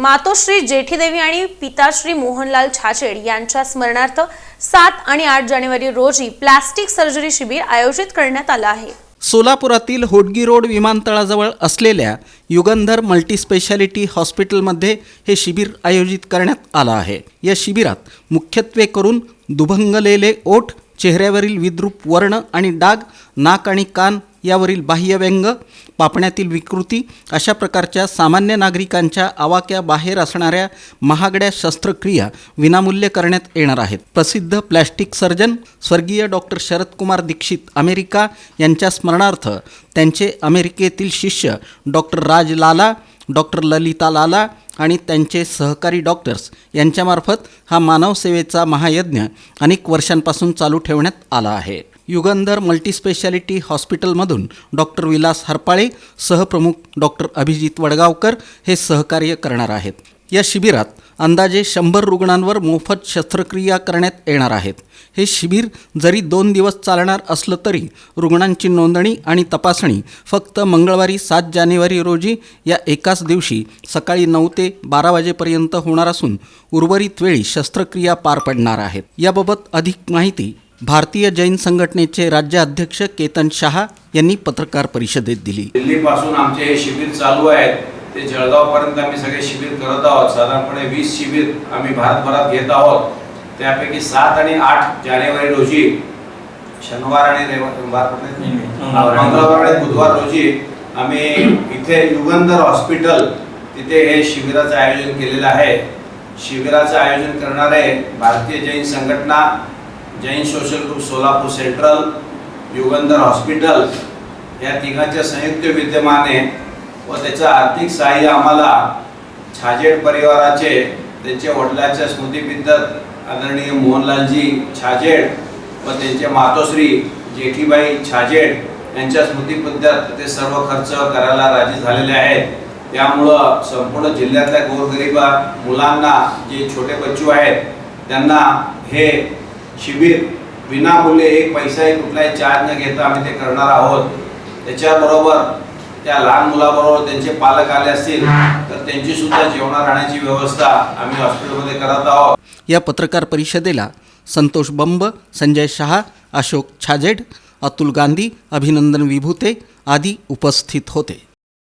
मातोश्री जेठीदेवी आणि पिताश्री मोहनलाल छाछेड यांच्या स्मरणार्थ सात आणि आठ जानेवारी रोजी प्लास्टिक सर्जरी शिबिर आयोजित करण्यात आलं आहे. सोलापुरातील होडगी रोड विमानतळाजवळ असलेल्या युगंधर मल्टीस्पेशालिटी हॉस्पिटलमध्ये हे शिबिर आयोजित करण्यात आलं आहे. या शिबिरात मुख्यत्वे करून दुभंगलेले ओठ चेहऱ्यावरील विद्रूप वर्ण आणि डाग नाक आणि कान यावरील बाह्यव्यंग पापण्यातील विकृती अशा प्रकारच्या सामान्य नागरिकांच्या आवाक्या बाहेर असणाऱ्या महागड्या शस्त्रक्रिया विनामूल्य करण्यात येणार आहेत. प्रसिद्ध प्लॅस्टिक सर्जन स्वर्गीय डॉक्टर शरदकुमार दीक्षित अमेरिका यांच्या स्मरणार्थ त्यांचे अमेरिकेतील शिष्य डॉक्टर राज लाला डॉक्टर ललिता लाला आणि त्यांचे सहकारी डॉक्टर्स यांच्यामार्फत हा मानवसेवेचा महायज्ञ अनेक वर्षांपासून चालू ठेवण्यात आला आहे. युगंधर मल्टीस्पेशालिटी हॉस्पिटलमधून डॉक्टर विलास हरपाळे सहप्रमुख डॉक्टर अभिजित वडगावकर हे सहकार्य करणार आहेत. या शिबिरात अंदाजे शंभर रुग्णांवर मोफत शस्त्रक्रिया करण्यात येणार आहेत. हे शिबिर जरी दोन दिवस चालणार असलं तरी रुग्णांची नोंदणी आणि तपासणी फक्त मंगळवारी सात जानेवारी रोजी या एकाच दिवशी सकाळी नऊ ते बारा वाजेपर्यंत होणार असून उर्वरित वेळी शस्त्रक्रिया पार पडणार आहेत. याबाबत अधिक माहिती भारतीय जैन संघटनेचे राज्याध्यक्ष केतन शहा यांनी पत्रकार परिषदेत दिली. दिल्लीपासून आमचे हे शिबिर चालू आहेत. ते जळगावपर्यंत आम्ही सगळे शिबिर करत आहोत. साधारणपणे वीस शिबिर आम्ही भारतभरात घेत आहोत. त्यापैकी सात आणि आठ जानेवारी रोजी शनिवार आणि रविवार? मंगळवार आणि बुधवार रोजी आम्ही इथे युगंधर हॉस्पिटल तिथे हे शिबिराचं आयोजन केलेलं आहे. शिबिराचं आयोजन करणारे Bharatiya Jain Sanghatana Jain social group Solapur central Yugandhar hospital या तिघांच्या संयुक्त विद्यमाने व त्याचं आर्थिक सहाय्य आम्हाला छाजेड परिवाराचे त्यांच्या वडिलांच्या स्मृतिपिंडत आदरणीय मोहनलालजी छाजेड व त्यांचे मातोश्री जेठीबाई छाजेड यांच्या स्मृतिपिंडत ते सर्व खर्च करायला राजी झालेले आहेत. त्यामुळं संपूर्ण जिल्ह्यातल्या गोरगरिबा मुलांना जे छोटे बच्चू आहेत त्यांना हे शिबिर विनामूल्य एक पैसाही कुठलाही चार्ज न घेता आम्ही ते करणार आहोत. त्याच्याबरोबर त्या लहान मुलाबरोबर त्यांचे पालक आले असतील तर त्यांची सुद्धा जेवणा राहण्याची व्यवस्था आम्ही हॉस्पिटलमध्ये करत आहोत. या पत्रकार परिषदेला संतोष बंब संजय शहा अशोक छाजेड अतुल गांधी अभिनंदन विभूते आदी उपस्थित होते.